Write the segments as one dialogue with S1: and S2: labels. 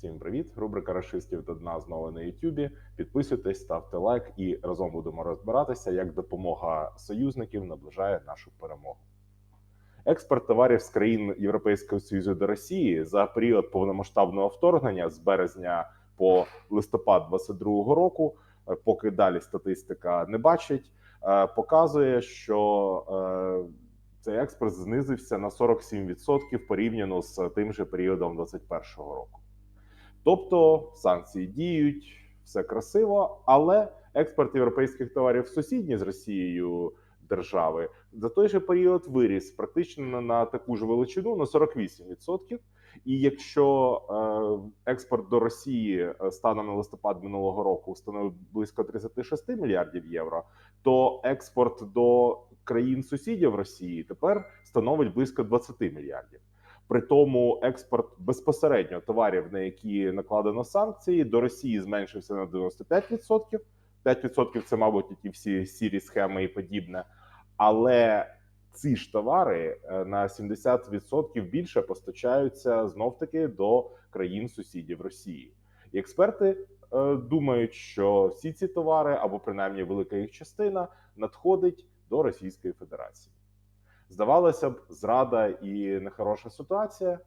S1: Всім привіт! Рубрика Рашистів до дна знову на Ютубі. Підписуйтесь, ставте лайк і разом будемо розбиратися, як допомога союзників наближає нашу перемогу. Експорт товарів з країн Європейського Союзу до Росії за період повномасштабного вторгнення з березня по листопад 2022 року, е, поки далі статистика не бачить, е, показує, що е, цей експорт знизився на 47% порівняно з тим же періодом 2021 року. Тобто санкції діють, все красиво, але експорт європейських товарів в сусідні з Росією держави за той же період виріс практично на, таку ж величину на 48%. І якщо е, експорт до Росії е, станом на листопад минулого року становив близько 36 мільярдів євро, то експорт до країн сусідів Росії тепер становить близько 20 мільярдів. При тому експорт безпосередньо товарів, на які накладено санкції, до Росії зменшився на 95%. 5% – це, мабуть, ті всі сірі схеми і подібне. Але ці ж товари е, на 70% більше постачаються знов таки до країн сусідів Росії. І експерти е, думають, що всі ці товари, або принаймні велика їх частина, надходить до Російської Федерації. Здавалося б, зрада і нехороша ситуація, е,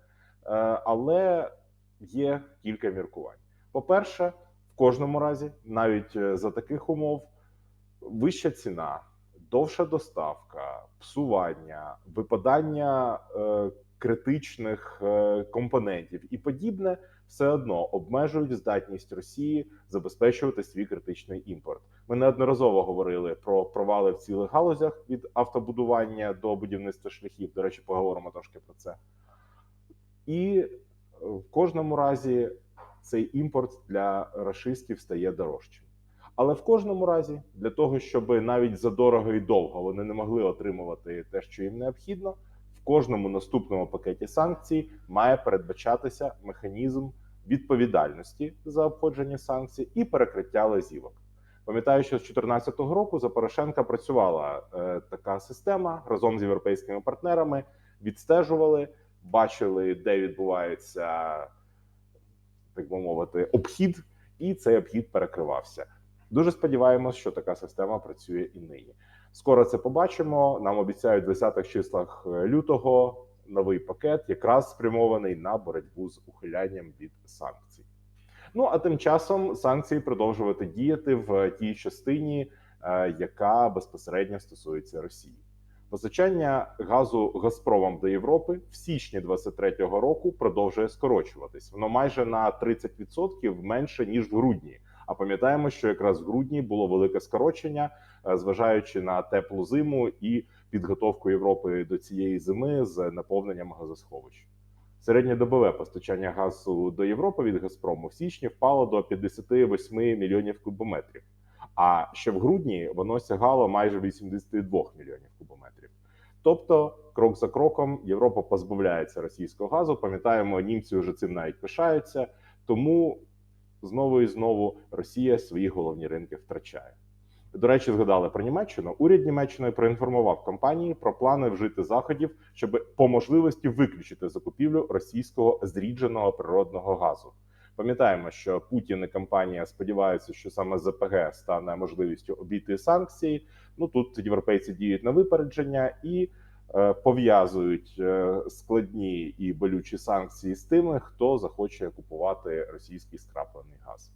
S1: але є кілька міркувань. По-перше, в кожному разі, навіть е, за таких умов, вища ціна, довша доставка, псування, випадання е, критичних е, компонентів і подібне все одно обмежують здатність Росії забезпечувати свій критичний імпорт. Ми неодноразово говорили про провали в цілих галузях від автобудування до будівництва шляхів. До речі, поговоримо трошки про це. І в кожному разі цей імпорт для рашистів стає дорожчим. Але в кожному разі, для того, щоб навіть за дорого і довго вони не могли отримувати те, що їм необхідно, кожному наступному пакеті санкцій має передбачатися механізм відповідальності за обходження санкцій і перекриття лазівок. Пам'ятаю, що з 2014 року за Порошенка працювала е, така система разом з європейськими партнерами, відстежували, бачили, де відбувається, так би мовити, обхід, і цей обхід перекривався. Дуже сподіваємось, що така система працює і нині. Скоро це побачимо. Нам обіцяють в 10-х числах е, лютого новий пакет, якраз спрямований на боротьбу з ухилянням від санкцій. Ну а тим часом санкції продовжувати діяти в тій частині, е, яка безпосередньо стосується Росії. Постачання газу Газпромом до Європи в січні 2023 року продовжує скорочуватись. Воно майже на 30% менше ніж в грудні. А пам'ятаємо, що якраз в грудні було велике скорочення, е, зважаючи на теплу зиму і підготовку Європи до цієї зими з наповненням газосховищ. Середньодобове постачання газу до Європи від Газпрому в січні впало до 58 мільйонів кубометрів. А ще в грудні воно сягало майже 82 мільйонів кубометрів. Тобто, крок за кроком, Європа позбавляється російського газу. Пам'ятаємо, німці вже цим навіть пишаються. Тому знову і знову Росія свої головні ринки втрачає. До речі, згадали про Німеччину. Уряд Німеччини проінформував компанії про плани вжити заходів, щоб по можливості виключити закупівлю російського зрідженого природного газу. Пам'ятаємо, що Путін і компанія сподіваються, що саме ЗПГ стане можливістю обійти санкції. Ну тут європейці діють на випередження і пов'язують е, складні і болючі санкції з тими, хто захоче купувати російський скраплений газ.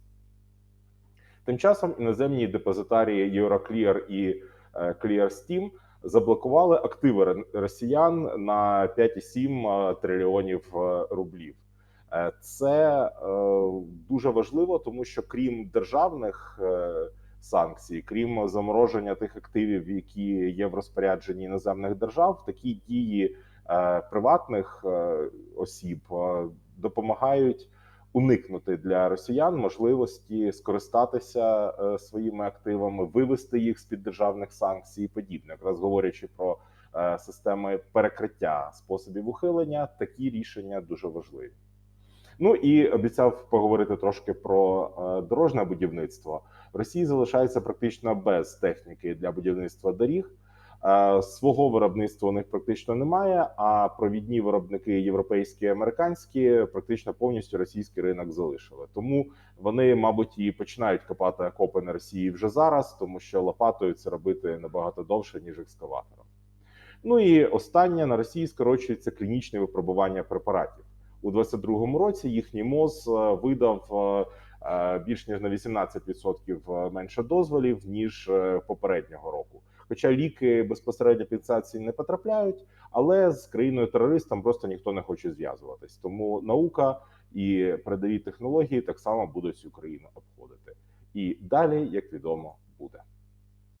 S1: Тим часом іноземні депозитарії Euroclear і е, ClearSteam заблокували активи росіян на 5,7 е, трильйонів е, рублів. Це дуже важливо, тому що крім державних санкцій, крім замороження тих активів, які є в розпорядженні іноземних держав, такі дії приватних осіб допомагають уникнути для росіян можливості скористатися е, своїми активами, вивести їх з під державних санкцій, і подібне, якраз говорячи про е, системи перекриття способів ухилення, такі рішення дуже важливі. Ну і обіцяв поговорити трошки про е, дорожне будівництво. В Росії залишається практично без техніки для будівництва доріг. Е, Свого виробництва у них практично немає. А провідні виробники європейські і американські практично повністю російський ринок залишили. Тому вони, мабуть, і починають копати окопи на Росії вже зараз, тому що лопатою це робити набагато довше ніж екскаватором. Ну і останнє на Росії скорочується клінічне випробування препаратів у 2022 році. Їхній МОЗ е, видав е, е, більш ніж на 18% менше дозволів ніж попереднього року. Хоча ліки безпосередньо під санкції не потрапляють, але з країною терористом просто ніхто не хоче зв'язуватись. Тому наука і передові технології так само будуть цю країну обходити. І далі, як відомо, буде.